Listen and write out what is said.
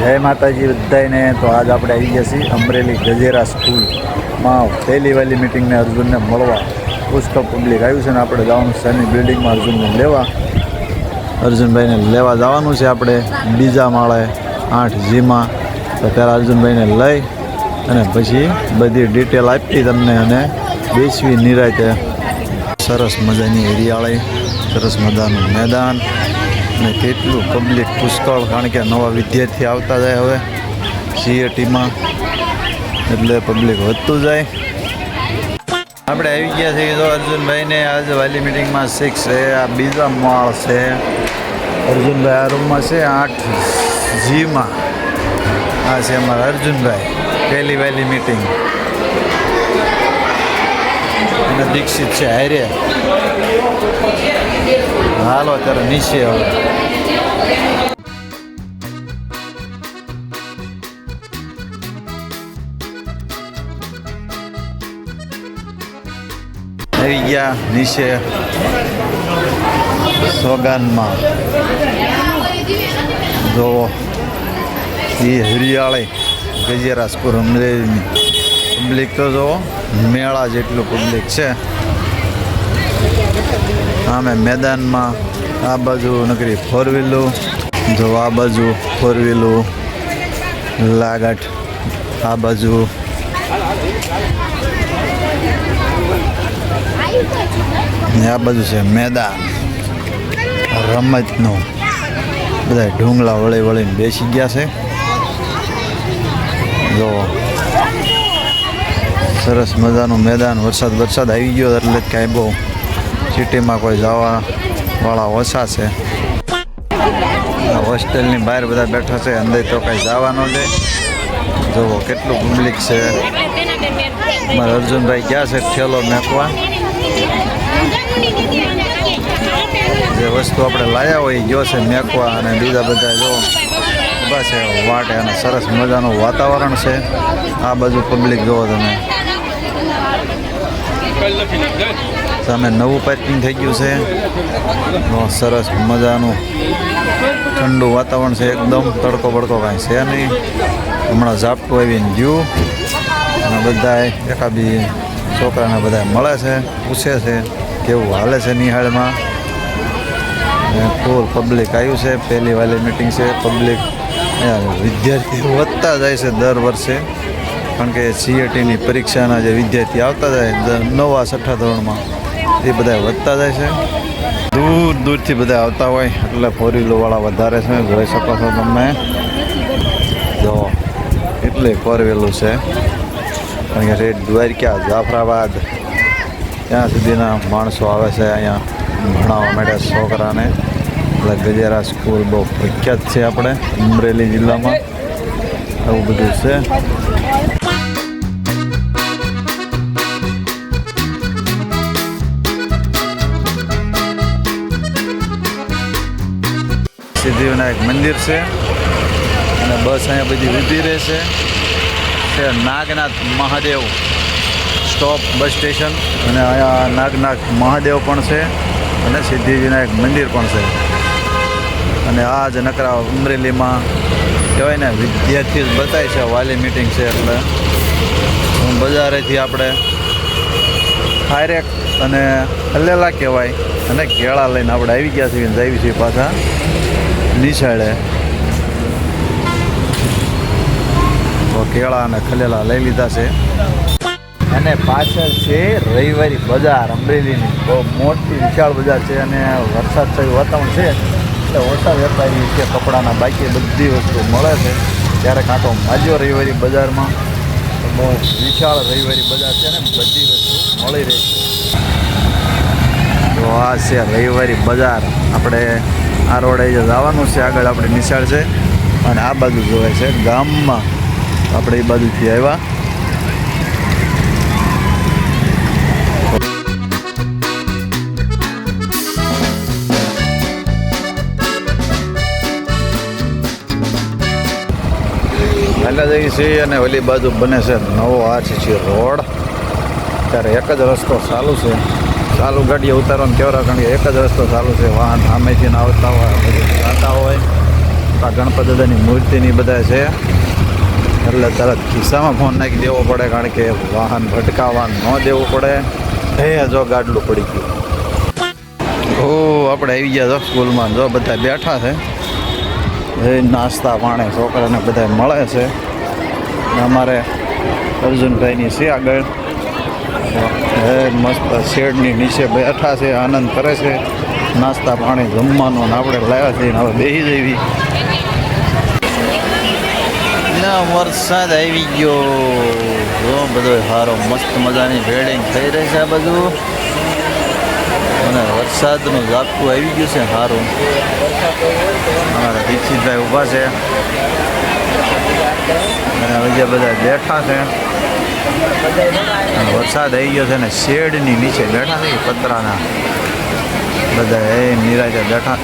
જય માતાજી બધાને તો આજ આપણે આવી ગયા છીએ અમરેલી ગજેરા સ્કૂલમાં. પહેલી વહેલી મિટિંગને અર્જુનને મળવા. પુષ્કળ પબ્લિક આવ્યું છે ને આપણે જવાનું એની બિલ્ડિંગમાં અર્જુનને લેવા. અર્જુનભાઈને લેવા જવાનું છે આપણે બીજા માળે આઠ જીમાં. તો ત્યારે અર્જુનભાઈને લઈ અને પછી બધી ડિટેલ આપી તમને અને બેસવી નિરાતે સરસ મજાની હરિયાળી, સરસ મજાનું મેદાન. અને કેટલું પબ્લિક પુષ્કળ કારણ કે નવા વિદ્યાર્થી આવતા જાય હવે સીએટીમાં એટલે પબ્લિક વધતું જાય. આપણે આવી ગયા છીએ તો અર્જુનભાઈને આજે વાલી મિટિંગમાં સિક્સ છે. આ બીજા માળ છે. અર્જુનભાઈ આ રૂમમાં છે. આઠ જીમાં આ છે અમારા અર્જુનભાઈ. પહેલી વહેલી મિટિંગ અને દીક્ષિત છે હારે હાલો, અત્યારે નીચે હવે. આવી ગયા નીચે સોગાનમાં. જોવો એ હરિયાળી ગજેરા સ્કૂલ અમરેલીની પબ્લિક તો જોવો, મેળા જેટલું પબ્લિક છે. આમે મેદાનમાં આ બાજુ નકરી ફોર વ્હીલું જો આ બાજુ ફોર વ્હીલું લાગાટ, આ બાજુ આ બાજુ છે મેદાન. રમતનું. બધા ઢુંગલા વળી વળીને બેસી ગયા છે. જો સરસ મજાનું મેદાન વરસાદ વરસાદ આવી ગયો એટલે કાંઈ બહુ સિટીમાં કોઈ જવા વાળા ઓછા છે. હોસ્ટેલની બહાર બધા બેઠા છે, અંદર તો કાંઈ જવાનો છે. જુઓ કેટલું પબ્લિક છે. મારા અર્જુનભાઈ ક્યાં છે? ઠેલો મેકવા. જે વસ્તુ આપણે લાયા હોય ગયો છે મેકવા અને બીજા બધા જો ઊભા છે, વાટે અને સરસ મજાનું વાતાવરણ છે. આ બાજુ પબ્લિક જુઓ તમે. સામે નવું પાર્કિંગ થઈ ગયું છે. સરસ મજાનું ઠંડુ વાતાવરણ છે એકદમ. તડકો બડકો કાંઈ છે નહીં. હમણાં ઝાપટું આવીને ગયું. અને બધા એકાબી છોકરાને બધા મળે છે, પૂછે છે કેવું હાલે છે નિહાળમાં. ફૂલ પબ્લિક આવ્યું છે. પહેલી વાલી મિટિંગ છે. પબ્લિક વિદ્યાર્થીઓ વધતા જાય છે દર વર્ષે. કારણ કે સીએટીની પરીક્ષાના જે વિદ્યાર્થી આવતા જાય નવા છઠ્ઠા ધોરણમાં. એ બધા વધતા જાય છે. દૂર દૂરથી બધા આવતા હોય, એટલે ફોર વ્હીલરવાળા વધારે છે, જોઈ શકો છો તમે. જો, એટલે ફોર વ્હીલું છે. કારણ કે રેડ દ્વારકા, જાફરાબાદ. ત્યાં સુધીના માણસો આવે છે અહીંયા ભણાવવા માટે છોકરાને. એટલે ગજેરા સ્કૂલ બહુ પ્રખ્યાત છે આપણે, અમરેલી જિલ્લામાં. એવું બધું છે. સિદ્ધિવિનાયક મંદિર છે. અને બસ અહીંયા બધી ઊભી રહેશે. છે Nagnath Mahadev stop bus station. અને અહીંયા નાગનાથ મહાદેવ પણ છે. અને સિદ્ધિવિનાયક મંદિર પણ છે. અને આ જ નકરા અમરેલીમાં કહેવાય ને, વિદ્યાર્થી બતાય છે, વાલી મિટિંગ છે એટલે. હું બજારેથી આપણે ખારેક અને હલેલા કહેવાય. અને કેળા લઈને આપણે આવી ગયા છીએ જઈએ છીએ પાછા. નિશાળે તો કેળા અને ખલેલા લઈ લીધા છે. અને પાછળ છે રવિવારી બજાર, અમરેલીની. બહુ મોટી વિશાળ બજાર છે અને વરસાદ થયું વાતાવરણ છે. એટલે ઓછા વેપારી છે, કપડાના બાકી બધી વસ્તુ મળે છે. ત્યારે કાં તો માજો રવિવારી બજારમાં. બહુ વિશાળ રવિવારી બજાર છે ને બધી વસ્તુ મળી રહી છે. તો આ છે રવિવારી બજાર. આપણે આ રોડ જે જવાનું છે, આગળ આપણે નિશાળ છે અને આ બાજુ જોવે છે ગામમાં આપણે એ બાજુથી આવ્યા. જઈએ છીએ અને ઓલી બાજુ બને છે નવો આરસીસી રોડ. ત્યારે એક જ રસ્તો ચાલુ છે. ચાલુ ગાડીએ ઉતારવાનું કેવરા કારણ કે એક જ રસ્તો ચાલુ છે, વાહન સામેથી આવતા હોય જાતા હોય. આ ગણપત દાદાની મૂર્તિની બધા છે. એટલે તરત ખિસ્સામાં ફોન નાખી દેવો પડે, કારણ કે વાહન ભટકાવા ન દેવું પડે. એ જો ગાડલું પડી ગયું. ઓ, આપણે આવી ગયા છો સ્કૂલમાં. જો બધા બેઠા છે. એ નાસ્તા પાણી, છોકરાને બધા મળે છે. અમારે અર્જુનભાઈની છે આગળ. એ મસ્ત શેડની નીચે બેઠા છે, આનંદ કરે છે. નાસ્તા પાણી જમવાનું ને આપણે લાવ્યા છીએ હવે બેસી જઈવી ના, વરસાદ આવી ગયો. બધો સારો મસ્ત મજાની વેડિંગ થઈ રહી છે આ બધું અને વરસાદનું ઝાપટું આવી ગયું છે સારું અમારા દીક્ષિતભાઈ ઊભા છે. અને બીજા બધા બેઠા છે વરસાદ આવી ગયો છે ને શેડની નીચે બેઠા છે પતરાના. બધા એ નિરાજે બેઠા